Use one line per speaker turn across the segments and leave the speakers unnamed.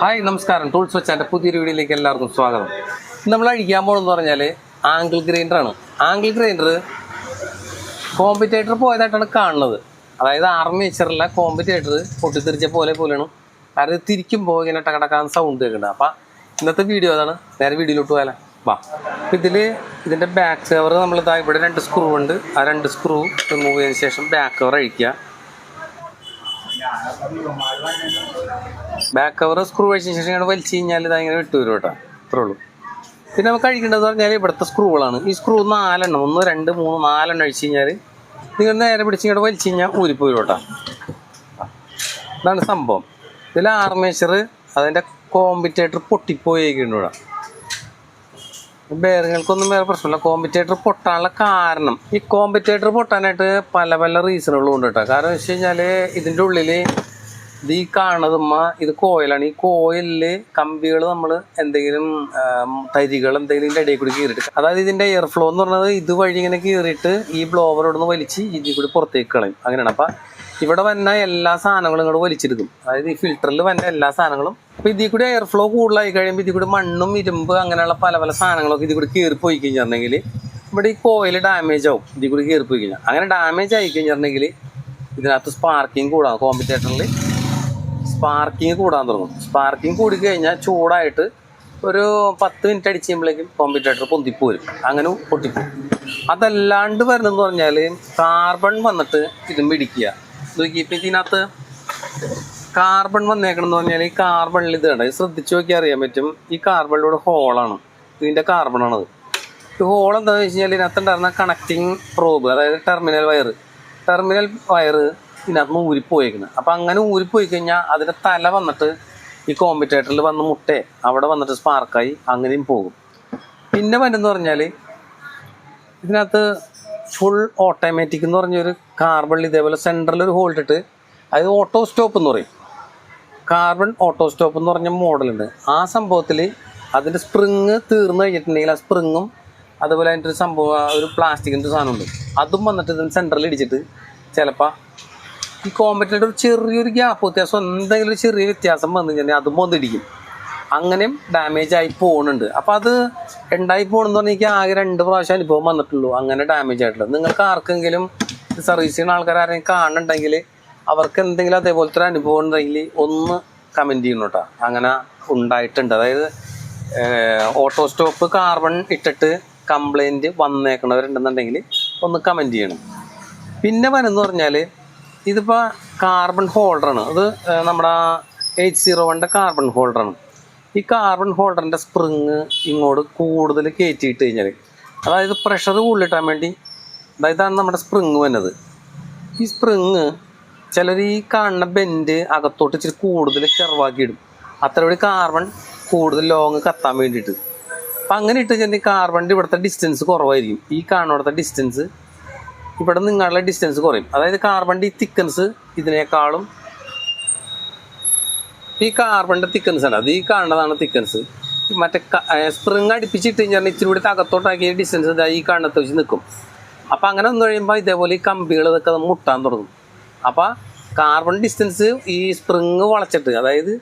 Hi നമസ്കാരം. Tools വെച്ചാന്റെ പുതിയൊരു വീഡിയോയിലേക്ക് എല്ലാവർക്കും സ്വാഗതം. നമ്മൾ അഴിക്കാൻ പോകണമെന്ന് പറഞ്ഞാൽ ആംഗിൾ ഗ്രൈൻഡറാണ്. ആംഗിൾ ഗ്രൈൻഡർ കോമ്പറ്റേറ്റർ പോയതായിട്ടാണ് കാണുന്നത്. അതായത് ആർമേച്ചറിലെ കോമ്പറ്റേറ്റർ പൊട്ടിത്തെറിച്ച പോലെ പോലെയാണ്. തിരിക്കും തിരിക്കുമ്പോൾ ഇങ്ങനെ ടകടക്കാൻ സൗണ്ട് കേൾക്കുന്നുണ്ട്. അപ്പം ഇന്നത്തെ വീഡിയോ അതാണ്. നേരെ വീഡിയോയിലോട്ട് പോയാലോ? വാ. അപ്പം ഇതിൽ ഇതിന്റെ ബാക്ക് കവർ നമ്മളിതാ ഇവിടെ രണ്ട് സ്ക്രൂ ഉണ്ട്. ആ രണ്ട് സ്ക്രൂ റിമൂവ് ചെയ്തതിന് ശേഷം ബാക്ക് കവർ അഴിക്കുക. ബാക്ക് കവർ സ്ക്രൂ വെച്ചതിന് ശേഷം ഇങ്ങനെ വലിച്ചു കഴിഞ്ഞാൽ ഇത് അങ്ങനെ വിട്ടു വരും കേട്ടോ. അത്രേ ഉള്ളൂ. പിന്നെ നമുക്ക് കഴിക്കേണ്ടത് പറഞ്ഞാൽ ഇവിടുത്തെ സ്ക്രൂകളാണ് ഈ സ്ക്രൂ നാലെണ്ണം ഒന്ന് രണ്ട് മൂന്ന് നാലെണ്ണം അഴിച്ചു കഴിഞ്ഞാൽ നിങ്ങൾ നേരെ പിടിച്ച് ഇങ്ങോട്ട് വലിച്ചു കഴിഞ്ഞാൽ ഊരിപ്പോയി കേട്ടോ. ഇതാണ് സംഭവം. ഇതിൽ ആർമേച്ചർ അതിന്റെ കോമ്പറ്റേറ്റർ പൊട്ടിപ്പോയിരിക്കുന്നു ഇവിടെ ബെയറിങ്ങൾക്കൊന്നും വേറെ പ്രശ്നമില്ല. കോമ്പറ്റേറ്റർ പൊട്ടാനുള്ള കാരണം ഈ കോമ്പറ്റേറ്റർ പൊട്ടാനായിട്ട് പല പല റീസണുകളും ഉണ്ട് കേട്ടോ കാരണം വെച്ച് കഴിഞ്ഞാൽ ഇതിന്റെ ഉള്ളിൽ ഇത് ഈ കാണുന്നതുമ്മ ഇത് കോയിലാണ് ഈ കോയിലിൽ കമ്പികൾ നമ്മൾ എന്തെങ്കിലും തരികൾ എന്തെങ്കിലും ഇതിന്റെ ഇടയിൽ കൂടി കീറിയിട്ട് അതായത് ഇതിന്റെ എയർ ഫ്ലോ എന്ന് പറഞ്ഞത് ഇതുവഴി ഇങ്ങനെ കീറിയിട്ട് ഈ ബ്ലോവർ ഇവിടുന്ന് വലിച്ച് ഇതിൽ കൂടി പുറത്തേക്ക് കളയും. അങ്ങനെയാണ്. അപ്പം ഇവിടെ വന്ന എല്ലാ സാധനങ്ങളും ഇങ്ങോട്ട് വലിച്ചെടുക്കും അതായത് ഈ ഫിൽറ്ററിൽ വന്ന എല്ലാ സാധനങ്ങളും. അപ്പൊ ഇതിൽ കൂടി എയർ ഫ്ലോ കൂടുതലായി കഴിയുമ്പോൾ ഇതിൽ കൂടി മണ്ണും ഇരുമ്പ് അങ്ങനെയുള്ള പല പല സാധനങ്ങളൊക്കെ ഇതിൽ കൂടി കീറിപ്പോയി പോയി കഴിഞ്ഞിട്ടുണ്ടെങ്കിൽ ഇവിടെ ഈ കോയിൽ ഡാമേജ് ആവും. ഇതിൽ കൂടി കീറിപ്പോയി പോയി കഴിഞ്ഞാൽ. അങ്ങനെ ഡാമേജ് ആയി കഴിഞ്ഞിട്ടുണ്ടെങ്കിൽ ഇതിനകത്ത് സ്പാർക്കിങ് കൂടാം. കോമ്പറ്റേറ്ററിൽ സ്പാർക്കിങ് കൂടാൻ തുടങ്ങും. സ്പാർക്കിങ് കൂടി കഴിഞ്ഞാൽ ചൂടായിട്ട് ഒരു പത്ത് മിനിറ്റ് അടിച്ച് കഴിയുമ്പോഴേക്കും കോമ്പറ്റേറ്റർ പൊന്തിപ്പോരും അങ്ങനെ പൊട്ടിപ്പോരും അതല്ലാണ്ട് വരുന്നതെന്ന് പറഞ്ഞാൽ കാർബൺ വന്നിട്ട് ഇതും പിടിക്കുക നോക്കി ഇതിനകത്ത് കാർബൺ വന്നേക്കണമെന്ന് പറഞ്ഞാൽ ഈ കാർബണിൽ ഇത് ശ്രദ്ധിച്ച് നോക്കിയാൽ അറിയാൻ പറ്റും. ഈ കാർബണിലൂടെ ഹോളാണ് ഇതിന്റെ കാർബണാണത് ഈ ഹോൾ എന്താണെന്ന് വെച്ച് കഴിഞ്ഞാൽ ഇതിനകത്ത് ഉണ്ടായിരുന്ന കണക്റ്റിംഗ് പ്രോബ് അതായത് ടെർമിനൽ വയർ ടെർമിനൽ വയർ ഇതിനകത്ത് ഊരിപ്പോയേക്കുന്നത് അപ്പം അങ്ങനെ ഊരിപ്പോയി കഴിഞ്ഞാൽ അതിന്റെ തല വന്നിട്ട് ഈ കോമ്പറ്റേറ്ററിൽ വന്ന് മുട്ടേ. അവിടെ വന്നിട്ട് സ്പാർക്കായി അങ്ങനെയും പോകും. പിന്നെ വരുന്നത് പറഞ്ഞാൽ ഇതിനകത്ത് ഫുൾ ഓട്ടോമാറ്റിക് എന്ന് പറഞ്ഞൊരു കാർബൺ ഇതേപോലെ സെൻട്രൽ ഒരു ഹോൾഡ് ഇട്ട് അതായത് ഓട്ടോ സ്റ്റോപ്പ് എന്ന് പറയും. കാർബൺ ഓട്ടോ സ്റ്റോപ്പ് എന്ന് പറഞ്ഞ മോഡലുണ്ട് ആ സംഭവത്തിൽ അതിന്റെ സ്പ്രിങ് തീർന്നു കഴിഞ്ഞിട്ടുണ്ടെങ്കിൽ ആ സ്പ്രിങ്ങും അതുപോലെ അതിന്റെ ഒരു സംഭവം ഒരു പ്ലാസ്റ്റിക്കിന്റെ സാധനമുണ്ട്. അതും വന്നിട്ട് ഇതിന് സെന്ററിൽ ഇടിച്ചിട്ട് ചിലപ്പോൾ ഈ കോമ്പറ്റിന്റെ ഒരു ചെറിയൊരു ഗ്യാപ്പ് വ്യത്യാസം എന്തെങ്കിലും ഒരു ചെറിയ വ്യത്യാസം വന്നു കഴിഞ്ഞാൽ അതും വന്നിടിക്കും. അങ്ങനെയും ഡാമേജ് ആയി പോകുന്നുണ്ട് അപ്പോൾ അത് ഉണ്ടായി പോകണമെന്ന് പറഞ്ഞാൽ എനിക്ക് ആകെ രണ്ട് പ്രാവശ്യം അനുഭവം വന്നിട്ടുള്ളൂ അങ്ങനെ ഡാമേജ് ആയിട്ടുള്ളത് നിങ്ങൾക്ക് ആർക്കെങ്കിലും സർവീസ് ചെയ്യുന്ന ആൾക്കാർ ആരെങ്കിലും കാണുന്നുണ്ടെങ്കിൽ അവർക്ക് എന്തെങ്കിലും അതേപോലത്തെ ഒരു അനുഭവം ഉണ്ടെങ്കിൽ ഒന്ന് കമന്റ് ചെയ്യണം കേട്ടോ. അങ്ങനെ ഉണ്ടായിട്ടുണ്ട്. അതായത് ഓട്ടോ സ്റ്റോപ്പ് കാർബൺ ഇട്ടിട്ട് കംപ്ലൈന്റ് വന്നേക്കണവരുണ്ടെന്നുണ്ടെങ്കിൽ ഒന്ന് കമന്റ് ചെയ്യണം. പിന്നെ വരുന്നു പറഞ്ഞാൽ ഇതിപ്പോൾ കാർബൺ ഹോൾഡറാണ് അത് നമ്മുടെ എയ്റ്റ് സീറോ വണ്ണിന്റെ കാർബൺ ഹോൾഡറാണ് ഈ കാർബൺ ഹോൾഡറിന്റെ സ്പ്രിങ് ഇങ്ങോട്ട് കൂടുതൽ കയറ്റിയിട്ട് കഴിഞ്ഞാൽ അതായത് പ്രഷർ കൂടുതലിട്ടാൻ വേണ്ടി ഇതാണ് നമ്മുടെ സ്പ്രിങ് വന്നത്. ഈ സ്പ്രിങ് ചിലർ ഈ കാണുന്ന ബെൻഡ് അകത്തോട്ട് ഇച്ചിരി കൂടുതൽ ചെറുവാക്കി ഇടും അത്ര വഴി കാർബൺ കൂടുതൽ ലോങ് കത്താൻ വേണ്ടിയിട്ട്. അപ്പം അങ്ങനെ ഇട്ട് കഴിഞ്ഞാൽ കാർബണിന്റെ ഇവിടുത്തെ ഡിസ്റ്റൻസ് കുറവായിരിക്കും. ഈ കാണുന്നിടത്തെ ഡിസ്റ്റൻസ് ഇവിടെ നിങ്ങളുടെ ഡിസ്റ്റൻസ് കുറയും. അതായത് കാർബണിന്റെ ഈ തിക്കൻസ് ഇതിനേക്കാളും ഈ കാർബണിന്റെ തിക്കൻസ് ഉണ്ട് അത് ഈ കാണുന്നതാണ് തിക്കൻസ് മറ്റേ സ്പ്രിങ് അടുപ്പിച്ചിട്ട് കഴിഞ്ഞാൽ ഇച്ചിരി കൂടി അകത്തോട്ടാക്കിയ ഡിസ്റ്റൻസ് ഇതായി ഈ കാണത്ത് വെച്ച് നിൽക്കും അപ്പം അങ്ങനെ വന്നു കഴിയുമ്പോൾ ഇതേപോലെ ഈ കമ്പികൾ ഇതൊക്കെ മുട്ടാൻ തുടങ്ങും. അപ്പം കാർബൺ ഡിസ്റ്റൻസ് ഈ സ്പ്രിങ് വളച്ചിട്ട് അതായത്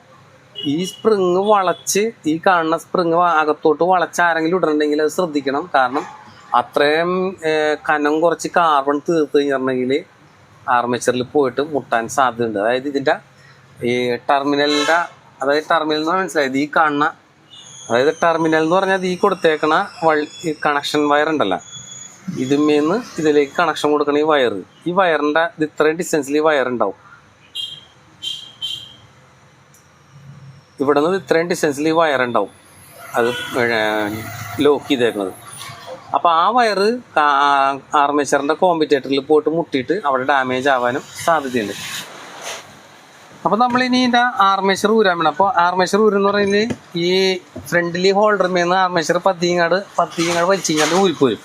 ഈ സ്പ്രിങ് വളച്ച് ഈ കാണുന്ന സ്പ്രിങ് അകത്തോട്ട് വളച്ച് ആരെങ്കിലും ഇടണമെങ്കിൽ അത് ശ്രദ്ധിക്കണം. കാരണം അത്രയും കനം കുറച്ച് കാർബൺ തീർത്ത് കഴിഞ്ഞിട്ടുണ്ടെങ്കിൽ ആർമേച്ചറിൽ പോയിട്ട് മുട്ടാൻ സാധ്യതയുണ്ട്. അതായത് ഇതിന്റെ ഈ ടെർമിനലിന്റെ അതായത് ടെർമിനൽ എന്ന് മനസ്സിലായത് ഈ കാണുന്ന അതായത് ടെർമിനൽ എന്ന് പറഞ്ഞാൽ ഈ കൊടുത്തേക്കണ ഈ കണക്ഷൻ വയർ ഉണ്ടല്ലോ. ഇതിന്മേന്ന് ഇതിലേക്ക് കണക്ഷൻ കൊടുക്കണ ഈ വയർ ഈ വയറിന്റെ ഇത് ഇത്രയും ഡിസ്റ്റൻസിൽ ഈ വയർ ഉണ്ടാവും. ഇവിടെ നിന്ന് ഇത്രയും ഡിസ്റ്റൻസിൽ ഈ വയർ ഉണ്ടാവും. അത് ലോക്ക് ചെയ്തേക്കുന്നത് അപ്പോൾ ആ വയർ ആർമേച്ചറിന്റെ കോമ്പിറ്റേറ്ററിൽ പോയിട്ട് മുട്ടിയിട്ട് അവിടെ ഡാമേജ് ആവാനും സാധ്യതയുണ്ട്. അപ്പോൾ നമ്മളിനി ഇതിന്റെ ഊരാൻ വേണം അപ്പോൾ ആർമേച്ചർ ഊരെന്ന് പറയുന്നത് ഈ ഫ്രണ്ടിലി മേന്ന് ആർമേച്ചർ പത്തിങ്ങാട് പത്തിങ്ങാട് വലിച്ചിങ്ങാട് ഊരിപ്പോരും.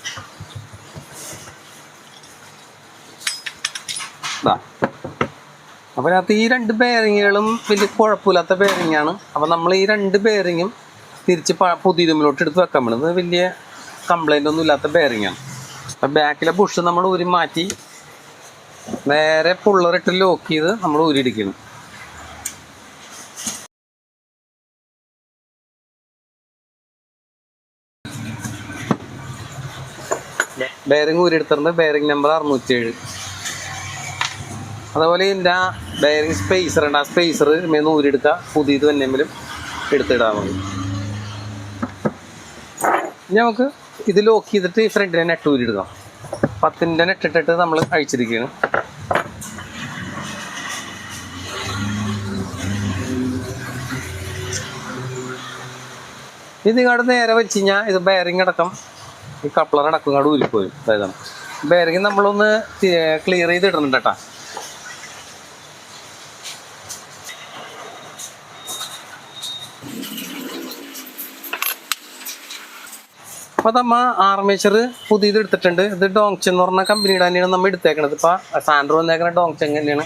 ഇതാ അപ്പോൾ അതിനകത്ത് ഈ രണ്ട് ബെയറിങ്ങുകളും വലിയ കുഴപ്പമില്ലാത്ത ബെയറിങ്ങാണ് അപ്പോൾ നമ്മൾ ഈ രണ്ട് ബെയറിങ്ങും തിരിച്ച് പ- പുതിയ ഇരുമ്പിലോട്ട് എടുത്ത് വെക്കാൻ വേണ്ടത് വലിയ കംപ്ലൈന്റ് ഒന്നും ഇല്ലാത്ത ബെയറിങ്ങാണ് അപ്പം ബാക്കിലെ ബുഷ് നമ്മൾ ഊരി മാറ്റി നേരെ പുള്ളറിട്ട് ലോക്ക് ചെയ്ത് നമ്മൾ ഊരിയിരിക്കണം ബെയറിംഗ് ഊരിയെടുത്തിട്ടുണ്ട് ബെയറിംഗ് നമ്പർ അറുന്നൂറ്റേഴ് അതുപോലെ ഇതിന്റെ ബെയറിംഗ് സ്പേസർ ഉണ്ട്. ആ സ്പേസർ മേന്ന് ഊരിയെടുക്കുക പുതിയത് തന്നെങ്കിലും എടുത്തിടാൻ മതി ഇനി നമുക്ക് ഇത് ലോക്ക് ചെയ്തിട്ട് ഈ ഫ്രണ്ടിനെ നെറ്റ് ഊരിയെടുക്കാം. പത്തിന്റെ നെറ്റ് ഇട്ടിട്ട് നമ്മൾ അഴിച്ചിരിക്കുകയാണ്. ഇത് ഇങ്ങോട്ട് നേരെ വെച്ച് കഴിഞ്ഞാൽ ഇത് ബെയറിംഗ് അടക്കം ഈ കപ്ലർ അടക്കം കൂടെ ഊരിപ്പോയി. അതായത് ബാരിങ് നമ്മളൊന്ന് ക്ലിയർ ചെയ്ത് ഇടുന്നുണ്ട് കേട്ടാ. അപ്പോൾ നമ്മ ആർമേച്ചർ പുതിയത് എടുത്തിട്ടുണ്ട്. ഇത് ഡോങ്ച് എന്ന് പറഞ്ഞ കമ്പനിയുടെ തന്നെയാണ് നമ്മൾ എടുത്തേക്കണത്. ഇപ്പോൾ സാൻഡ്രോ വന്നേക്കണ ഡോങ്ചൻ തന്നെയാണ്.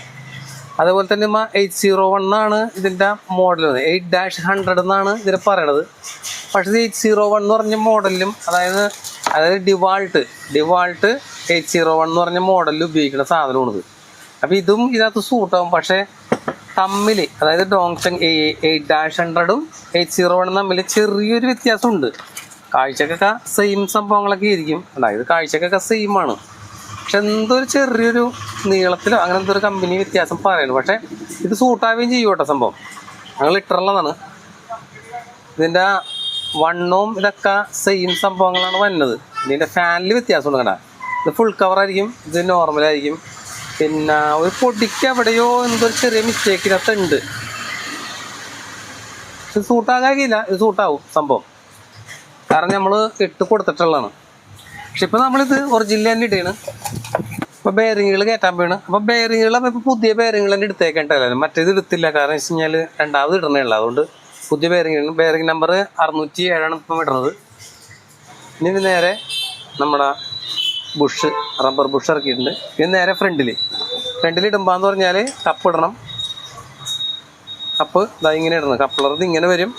അതേപോലെ തന്നെ നമ്മ എയ്റ്റ് സീറോ വൺ ആണ് ഇതിന്റെ മോഡൽ എയ്റ്റ് ഡാഷ് ഹൺഡ്രഡ് എന്നാണ് ഇതിൽ പറയണത്. പക്ഷേ എയ്റ്റ് സീറോ വൺ എന്ന് പറഞ്ഞ മോഡലിലും അതായത് അതായത് DeWalt DeWalt H zero one എന്ന് പറഞ്ഞ മോഡലിൽ ഉപയോഗിക്കുന്ന സാധനമാണിത്. അപ്പോൾ ഇതും ഇതിനകത്ത് സൂട്ടാവും പക്ഷേ തമ്മിൽ അതായത് ഡോങ്സങ് എയ്റ്റ് ഡാഷ് ഹൺഡ്രഡും എയ്റ്റ് സീറോ വണ്ണും തമ്മിൽ ചെറിയൊരു വ്യത്യാസമുണ്ട്. കാഴ്ചക്കൊക്കെ സെയിം സംഭവങ്ങളൊക്കെ ആയിരിക്കും. അതായത് കാഴ്ചക്കൊക്കെ സെയിം ആണ്. പക്ഷെ എന്തൊരു ചെറിയൊരു നീളത്തിലോ അങ്ങനെ എന്തൊരു കമ്പനി വ്യത്യാസം പറയുന്നു പക്ഷേ ഇത് സൂട്ടാവുകയും ചെയ്യും കേട്ടോ സംഭവം. ഞങ്ങൾ ഇട്ടുള്ളതാണ് ഇതിന്റെ വണ്ണവും ഇതൊക്കെ സെയിം സംഭവങ്ങളാണ് വന്നത്. ഇതിന്റെ ഫാനിൽ വ്യത്യാസമുണ്ട് കണ്ട. ഇത് ഫുൾ കവർ കവറായിരിക്കും ഇത് നോർമലായിരിക്കും പിന്നെ ഒരു പൊടിക്ക് എവിടെയോ എന്തൊരു ചെറിയ മിസ്റ്റേക്ക് ഇതിനകത്ത് ഉണ്ട്. ഇത് സൂട്ടാകാകില്ല ഇത് സൂട്ടാവും സംഭവം. കാരണം നമ്മൾ ഇട്ട് കൊടുത്തിട്ടുള്ളതാണ്. പക്ഷെ ഇപ്പം നമ്മളിത് ഒറിജിനൽ തന്നെ ഇട്ടാണ്. ഇപ്പം ബെയറിങ്ങുകൾ കയറ്റാൻ പോയാണ് അപ്പം ബെയറിങ്ങുകൾ ഇപ്പം പുതിയ ബെയറിങ്ങുകൾ തന്നെ എടുത്തേക്കേണ്ടല്ലോ മറ്റേത് എടുത്തില്ല. കാരണം വെച്ച് കഴിഞ്ഞാൽ രണ്ടാമത് ഇടണേ ഉള്ളൂ. അതുകൊണ്ട് പുതിയ ബെയറിംഗ് ബെയറിംഗ് നമ്പർ അറുന്നൂറ്റി ഏഴാണ് ഇപ്പം ഇടുന്നത്. ഇനി നേരെ നമ്മുടെ ബുഷ് റബ്ബർ ബുഷ് ഇറക്കിയിട്ടുണ്ട്. ഇത് നേരെ ഫ്രണ്ടിൽ ഫ്രണ്ടിൽ ഇടുമ്പോന്ന് പറഞ്ഞാൽ കപ്പ് ഇടണം. കപ്പ് ഇതാ ഇങ്ങനെ ഇടണം. കപ്പിളറത് ഇങ്ങനെ വരും.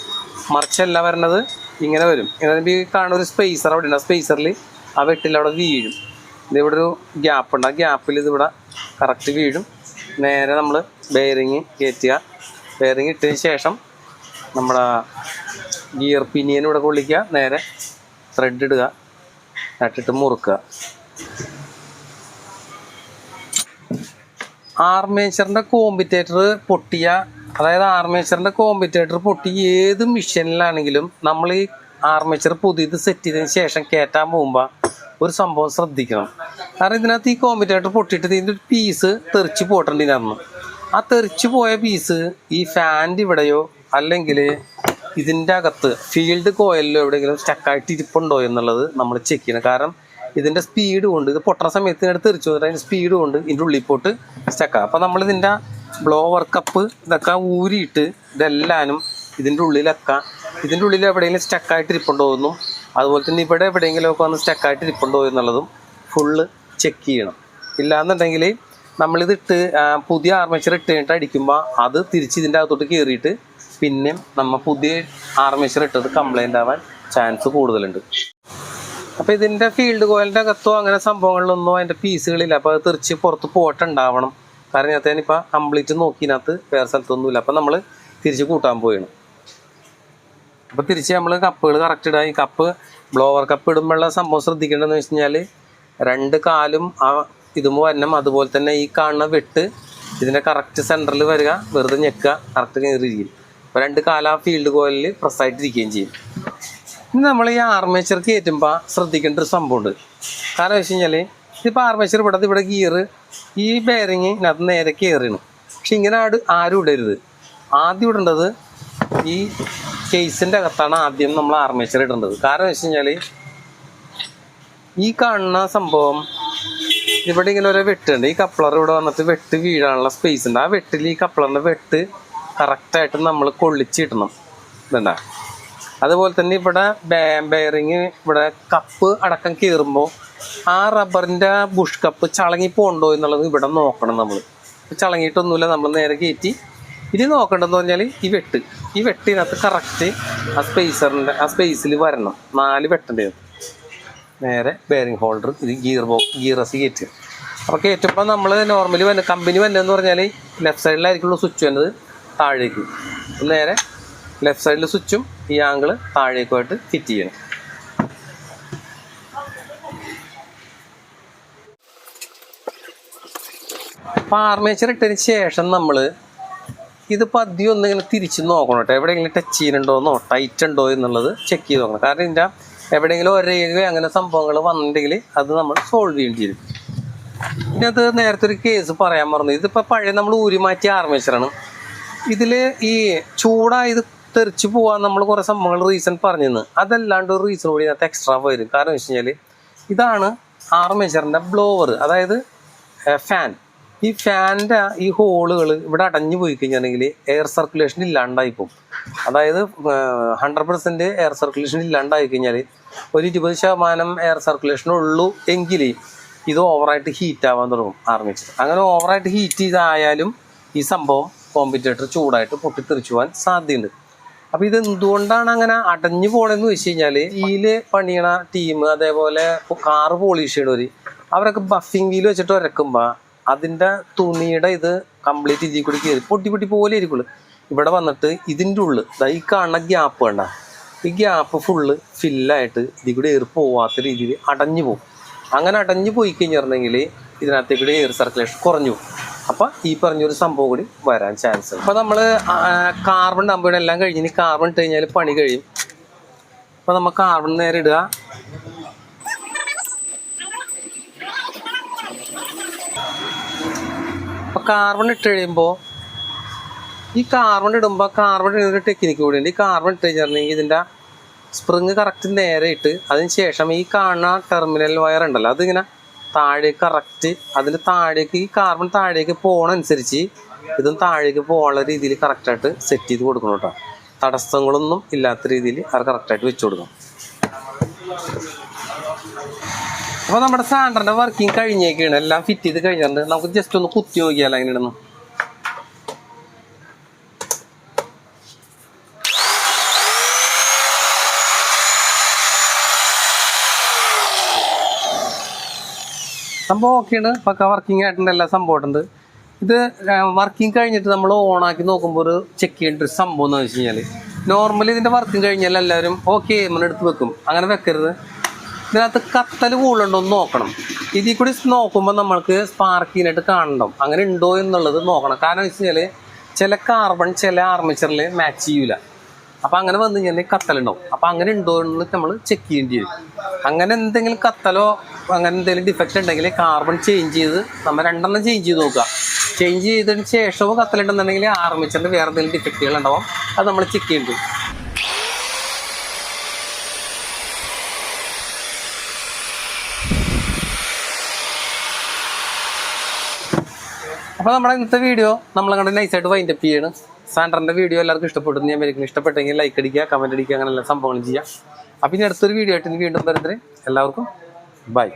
മറിച്ചല്ല വരണത് ഇങ്ങനെ വരും. ഇങ്ങനെ ഈ കാണുന്ന ഒരു സ്പേസർ അവിടെ ഉണ്ട്. ആ സ്പേസറിൽ ആ വെട്ടിൽ അവിടെ വീഴും. ഇത് ഇവിടെ ഒരു ഗ്യാപ്പ് ഉണ്ട്. ആ ഗ്യാപ്പിൽ ഇതിവിടെ കറക്റ്റ് വീഴും. നേരെ നമ്മൾ ബെയറിങ് കയറ്റുക ബെയറിങ് ഇട്ടതിന് ശേഷം നമ്മുടെ ഗിയർ പിനിയൻ ഇവിടെ കൊള്ളിക്കുക. നേരെ ത്രെഡ് ഇടുക. നട്ടിട്ട് മുറുക്കുക. ആർമേച്ചറിന്റെ കോമ്പിറ്റേറ്റർ പൊട്ടിയ അതായത് ആർമേച്ചറിന്റെ കോമ്പിറ്റേറ്റർ പൊട്ടി ഏത് മിഷനിലാണെങ്കിലും നമ്മൾ ഈ ആർമേച്ചർ പുതിയത് സെറ്റ് ചെയ്തതിന് ശേഷം കയറ്റാൻ പോകുമ്പോൾ ഒരു സംഭവം ശ്രദ്ധിക്കണം. കാരണം ഇതിനകത്ത് ഈ കോമ്പിറ്റേറ്റർ പൊട്ടിയിട്ട് ഇതിന്റെ ഒരു പീസ് തെറിച്ച് പോട്ടേണ്ടി നടന്നു ആ തെറിച്ച് പോയ പീസ് ഈ ഫാന്റെ ഇവിടെയോ അല്ലെങ്കിൽ ഇതിന്റെ അകത്ത് ഫീൽഡ് കോയിലിലോ എവിടെയെങ്കിലും സ്റ്റക്കായിട്ട് ഇരിപ്പുണ്ടോ എന്നുള്ളത് നമ്മൾ ചെക്ക് ചെയ്യണം. കാരണം ഇതിന്റെ സ്പീഡ് കൊണ്ട് ഇത് പൊട്ടുന്ന സമയത്ത് ഇങ്ങനെ തെറിച്ചു വന്നിട്ട് അതിന്റെ സ്പീഡ് കൊണ്ട് ഇതിന്റെ ഉള്ളിൽ പോട്ട് സ്റ്റക്കാണ് അപ്പോൾ നമ്മളിതിന്റെ ബ്ലോ ബ്ലോവർ കപ്പ് ഇതൊക്കെ ഊരിയിട്ട് ഇതെല്ലാനും ഇതിന്റെ ഉള്ളിലൊക്കെ ഇതിന്റെ ഉള്ളിൽ എവിടെയെങ്കിലും സ്റ്റക്കായിട്ട് ഇരിപ്പുണ്ടോ എന്നും അതുപോലെ തന്നെ ഇവിടെ എവിടെയെങ്കിലും ഒക്കെ വന്ന് സ്റ്റക്കായിട്ട് ഇരിപ്പുണ്ടോ എന്നുള്ളതും ഫുള്ള് ചെക്ക് ചെയ്യണം. ഇല്ലാന്നുണ്ടെങ്കിൽ നമ്മളിതിട്ട് പുതിയ ആർമേച്ചർ ഇട്ട് കഴിഞ്ഞിട്ട് അടിക്കുമ്പോൾ അത് തിരിച്ച് ഇതിന്റെ അകത്തോട്ട് കയറിയിട്ട് പിന്നെയും നമ്മ പുതിയ ആർമേച്ചർ ഇട്ടത് കംപ്ലൈന്റ് ആവാൻ ചാൻസ് കൂടുതലുണ്ട്. അപ്പോൾ ഇതിന്റെ ഫീൽഡ് കോയിലിന്റെ അകത്തോ അങ്ങനെ സംഭവങ്ങളിലൊന്നും അതിന്റെ പീസുകളില്ല അപ്പോൾ അത് തിരിച്ച് പുറത്ത് പോയിട്ടുണ്ടാവണം. കാരണം ഞാൻ ഇപ്പോൾ കംപ്ലീറ്റ് നോക്കിനകത്ത് വേറെ സ്ഥലത്തൊന്നുമില്ല. അപ്പോൾ നമ്മൾ തിരിച്ച് കൂട്ടാൻ പോയാണ് അപ്പോൾ തിരിച്ച് നമ്മൾ കപ്പുകൾ കറക്റ്റ് ഇടുക ഈ കപ്പ് ബ്ലോവർ കപ്പ് ഇടുമ്പോഴുള്ള സംഭവം ശ്രദ്ധിക്കേണ്ടതെന്ന് വെച്ച് കഴിഞ്ഞാൽ രണ്ട് കാലും ആ ഇതുമ്പോൾ വരണം. അതുപോലെ തന്നെ ഈ കാണുന്ന വെട്ട് ഇതിന്റെ കറക്റ്റ് സെന്ററിൽ വരിക വെറുതെ ഞെക്കുക കറക്റ്റ് കയറിയിരിക്കും അപ്പോൾ രണ്ട് കാലം ഫീൽഡ് കോയിലിൽ പ്രസ്സായിട്ടിരിക്കുകയും ചെയ്യും. ഇനി നമ്മൾ ഈ ആർമേച്ചർ കയറ്റുമ്പോൾ ശ്രദ്ധിക്കേണ്ട ഒരു സംഭവമുണ്ട്. കാരണം വെച്ച് കഴിഞ്ഞാൽ ഇതിപ്പോൾ ആർമേച്ചർ ഇവിടെ ഇവിടെ ഗിയർ ഈ ബെയറിങ് ഇതിനകത്ത് നേരെ കയറിയാണ് പക്ഷെ ഇങ്ങനെ ആട് ആരും ഇടരുത്. ആദ്യം ഇടേണ്ടത് ഈ കേസിന്റെ അകത്താണ് ആദ്യം നമ്മൾ ആർമേച്ചർ ഇടേണ്ടത്. കാരണം വെച്ച് ഈ കാണുന്ന സംഭവം ഇവിടെ ഇങ്ങനെ ഒരു വെട്ടുണ്ട്. ഈ കപ്ലർ ഇവിടെ വന്നിട്ട് വെട്ട് വീഴാനുള്ള സ്പേസ് ഉണ്ട്. ആ വെട്ടിൽ ഈ കപ്ലറിന്റെ വെട്ട് കറക്റ്റായിട്ട് നമ്മൾ കൊള്ളിച്ചിടണം. ഇതണ്ട? അതുപോലെ തന്നെ ഇവിടെ ബെയറിങ് ഇവിടെ കപ്പ് അടക്കം കീറുമ്പോൾ ആ റബ്ബറിന്റെ ബുഷ് കപ്പ് ചളങ്ങി പോകണ്ടോ എന്നുള്ളത് ഇവിടെ നോക്കണം നമ്മൾ ചളങ്ങിയിട്ടൊന്നുമില്ല നമ്മൾ നേരെ കയറ്റി. ഇനി നോക്കേണ്ടതെന്ന് പറഞ്ഞാൽ ഈ വെട്ട്. ഈ വെട്ടിനകത്ത് കറക്റ്റ് ആ സ്പേസറിന്റെ ആ സ്പേസിൽ വരണം. നാല് വെട്ടേണ്ടത് നേരെ ബെയറിങ് ഹോൾഡർ ഇത് ഗിയർ ബോക്സ് ഗിയറസ് കയറ്റുക. അപ്പോൾ കയറ്റുമ്പോൾ നമ്മൾ നോർമലി വന്ന കമ്പനി വന്നതെന്ന് പറഞ്ഞാൽ ലെഫ്റ്റ് സൈഡിലായിരിക്കുള്ളൂ സ്വിച്ച് വരുന്നത് താഴേക്ക്. നേരെ ലെഫ്റ്റ് സൈഡിൽ സ്വിച്ചും ഈ ആംഗിൾ താഴേക്കുമായിട്ട് ഫിറ്റ് ചെയ്യണം. അപ്പം ആർമേച്ചർ ഇട്ടതിന് ശേഷം നമ്മൾ ഇത് പതിയെ ഒന്നിങ്ങനെ തിരിച്ച് നോക്കണം കേട്ടോ എവിടെയെങ്കിലും ടച്ച് ചെയ്യുന്നുണ്ടോയെന്നോ ടൈറ്റ് ഉണ്ടോ എന്നുള്ളത് ചെക്ക് ചെയ്ത് നോക്കണം. കാരണം ഇതിന്റെ എവിടെയെങ്കിലും ഒരേ അങ്ങനെ സംഭവങ്ങൾ വന്നിട്ടുണ്ടെങ്കിൽ അത് നമ്മൾ സോൾവ് ചെയ്യേണ്ടി വരും. പിന്നെ അത് നേരത്തെ ഒരു കേസ് പറയാൻ പറഞ്ഞു ഇതിപ്പോൾ പഴയ നമ്മൾ ഊരി മാറ്റിയ ആർമേച്ചറാണ് ഇതിൽ ഈ ചൂടായത് തെറിച്ച് പോകാൻ നമ്മൾ കുറേ സംഭവങ്ങൾ റീസൺ പറഞ്ഞിരുന്നു അതല്ലാണ്ട് ഒരു റീസൺ കൂടി ഇതിനകത്ത് എക്സ്ട്രാ വരും. കാരണം വെച്ച് കഴിഞ്ഞാൽ ഇതാണ് ആർമേച്ചറിന്റെ ബ്ലോവർ അതായത് ഫാൻ ഈ ഫാനിന്റെ ഈ ഹോളുകൾ ഇവിടെ അടഞ്ഞു പോയി കഴിഞ്ഞിട്ടുണ്ടെങ്കിൽ എയർ സർക്കുലേഷൻ ഇല്ലാണ്ടായി അതായത് ഹൺഡ്രഡ് പെർസെന്റ് എയർ സർക്കുലേഷൻ ഇല്ലാണ്ടായി കഴിഞ്ഞാൽ ഒരു ഇരുപത് ശതമാനം എയർ സർക്കുലേഷൻ ഉള്ളൂ എങ്കിൽ ഇത് ഓവറായിട്ട് ഹീറ്റ് ആവാൻ തുടങ്ങും ആർമേച്ചർ അങ്ങനെ ഓവറായിട്ട് ഹീറ്റ് ചെയ്തായാലും ഈ സംഭവം കോമ്പറ്റേറ്റർ ചൂടായിട്ട് പൊട്ടിത്തെറിച്ചു പോകാൻ സാധ്യതയുണ്ട്. അപ്പൊ ഇത് എന്തുകൊണ്ടാണ് അങ്ങനെ അടഞ്ഞു പോണെന്ന് വെച്ച് കഴിഞ്ഞാൽ വീൽ പണിയണ ടീം അതേപോലെ കാറ് പോളിഷ് ചെയ്യണവര് അവരൊക്കെ ബഫിംഗ് വീൽ വെച്ചിട്ട് ഉരക്കുമ്പോ അതിന്റെ തുണിയുടെ ഇത് കംപ്ലീറ്റ് ഇതിൽ കൂടി കയറി പൊട്ടി പൊട്ടി പോലെ ഇരിക്കുള്ളൂ. ഇവിടെ വന്നിട്ട് ഇതിന്റെ ഉള്ളിൽ ഈ കാണുന്ന ഗ്യാപ്പ് വേണ്ട ഈ ഗ്യാപ്പ് ഫുള്ള് ഫില്ലായിട്ട് ഇതിൽ കൂടി എയർ പോവാത്ത രീതിയിൽ അടഞ്ഞു പോകും. അങ്ങനെ അടഞ്ഞു പോയി കഴിഞ്ഞിട്ടുണ്ടെങ്കിൽ ഇതിനകത്തേക്കൂടി എയർ സർക്കുലേഷൻ കുറഞ്ഞു പോകും. അപ്പൊ ഈ പറഞ്ഞൊരു സംഭവം കൂടി വരാൻ ചാൻസ് ഉണ്ട്. അപ്പൊ നമ്മൾ കാർബൺ ഡമ്പുകൾ എല്ലാം കഴിഞ്ഞ് ഇനി കാർബൺ ഇട്ട് കഴിഞ്ഞാൽ പണി കഴിയും. അപ്പൊ നമ്മ കാർബൺ നേരെ ഇടുക. കാർബൺ ഇട്ട് കഴിയുമ്പോൾ ഈ കാർബൺ ഇടുമ്പോൾ കാർബൺ ഇടുന്ന ടെക്നിക്ക് കൂടി ഉണ്ട്. ഈ കാർബൺ ഇട്ട് കഴിഞ്ഞിട്ടുണ്ടെങ്കിൽ ഇതിന്റെ സ്പ്രിങ് കറക്റ്റ് നേരെ ഇട്ട് അതിന് ശേഷം ഈ കാണുന്ന ടെർമിനൽ വയർ ഉണ്ടല്ലോ അതിങ്ങനെ താഴേക്ക് കറക്റ്റ് അതിന് താഴേക്ക് ഈ കാർബൺ താഴേക്ക് പോകണ അനുസരിച്ച് ഇതും താഴേക്ക് പോകാനുള്ള രീതിയിൽ കറക്റ്റായിട്ട് സെറ്റ് ചെയ്ത് കൊടുക്കണം കേട്ടോ. തടസ്സങ്ങളൊന്നും ഇല്ലാത്ത രീതിയിൽ അത് കറക്റ്റായിട്ട് വെച്ച് കൊടുക്കണം. അപ്പോൾ നമ്മുടെ സാൻഡറിന്റെ വർക്കിംഗ് കഴിഞ്ഞേക്കാണ്. എല്ലാം ഫിറ്റ് ചെയ്ത് കഴിഞ്ഞിട്ടുണ്ട്. നമുക്ക് ജസ്റ്റ് ഒന്ന് കുത്തി നോക്കിയാലോ എങ്ങനെയാണെന്ന് സംഭവം ഓക്കെയാണ് പക്ക വർക്കിംഗ് ആയിട്ടുണ്ട് എല്ലാ സംഭവം ഉണ്ട്. ഇത് വർക്കിംഗ് കഴിഞ്ഞിട്ട് നമ്മൾ ഓണാക്കി നോക്കുമ്പോൾ ഒരു ചെക്ക് ചെയ്യേണ്ട ഒരു സംഭവം എന്ന് വെച്ച് കഴിഞ്ഞാൽ നോർമലി ഇതിന്റെ വർക്കിംഗ് കഴിഞ്ഞാൽ എല്ലാവരും ഓക്കെ എടുത്ത് വെക്കും. അങ്ങനെ വെക്കരുത്. ഇതിനകത്ത് കത്തൽ കൂടുതലുണ്ടോ എന്ന് നോക്കണം. ഇതിൽ കൂടി നോക്കുമ്പോൾ നമ്മൾക്ക് സ്പാർക്കിനായിട്ട് കാണണം. അങ്ങനെ ഉണ്ടോ എന്നുള്ളത് നോക്കണം. കാരണം വെച്ച് കഴിഞ്ഞാൽ ചില കാർബൺ ചില ആർമേച്ചറിൽ മാച്ച് ചെയ്യൂല. അപ്പൊ അങ്ങനെ വന്നു കഴിഞ്ഞാൽ കത്തലുണ്ടാവും. അപ്പൊ അങ്ങനെ ഉണ്ടോ എന്ന് നമ്മൾ ചെക്ക് ചെയ്യേണ്ടി വരും. അങ്ങനെ എന്തെങ്കിലും കത്തലോ അങ്ങനെ എന്തെങ്കിലും ഡിഫക്റ്റ് ഉണ്ടെങ്കിൽ കാർബൺ ചേഞ്ച് ചെയ്ത് നമ്മൾ രണ്ടെണ്ണം ചേഞ്ച് ചെയ്ത് നോക്കുക. ചേഞ്ച് ചെയ്തതിന് ശേഷവും കത്തലുണ്ടെന്നുണ്ടെങ്കിൽ ആർമിച്ചിട്ട് വേറെ എന്തെങ്കിലും ഡിഫക്റ്റുകൾ ഉണ്ടാവും. അത് നമ്മൾ ചെക്ക് ചെയ്യേണ്ടി വരും. അപ്പോൾ നമ്മുടെ ഇന്നത്തെ വീഡിയോ നമ്മളങ്ങോട്ട് നൈസായിട്ട് വൈൻഡപ്പ് ചെയ്യണം. സാൻഡറിന്റെ വീഡിയോ എല്ലാവർക്കും ഇഷ്ടപ്പെട്ടു ഞാൻ വരിക്കും ഇഷ്ടപ്പെട്ടെങ്കിൽ ലൈക്ക് അടിക്കുക കമന്റ് അടിക്കുക അങ്ങനെ എല്ലാ സംഭവങ്ങളും ചെയ്യാം. അപ്പം ഇനി അടുത്തൊരു വീഡിയോ ആയിട്ട് വീണ്ടും വരുന്നത് എല്ലാവർക്കും ബൈ